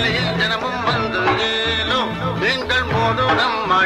மலையில் தினமும் வந்து ஏலும் எங்கள் போதும் நம்ம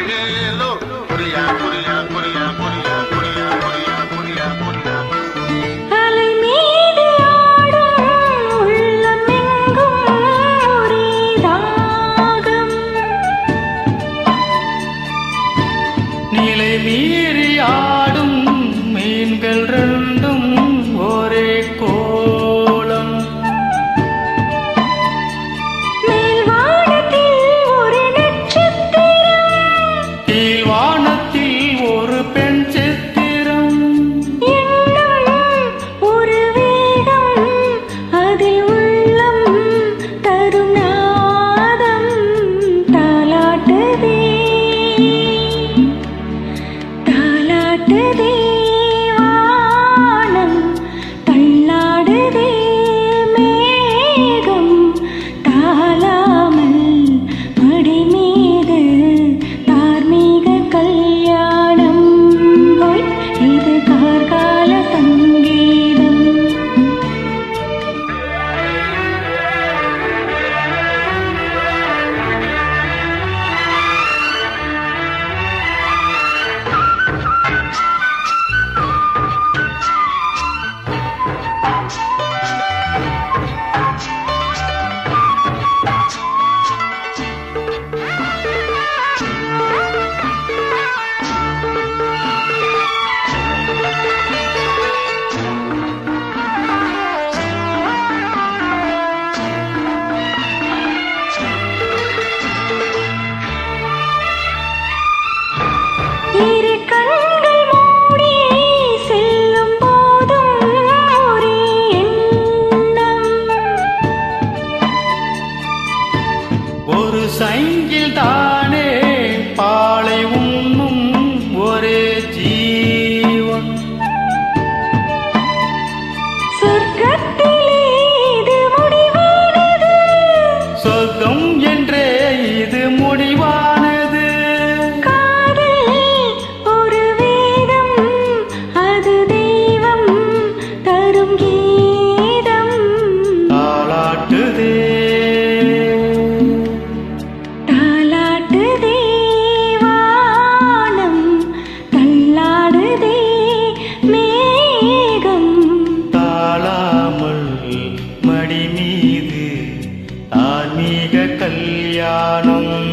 काट दी। சைங்கில் தான் கல்யாணம்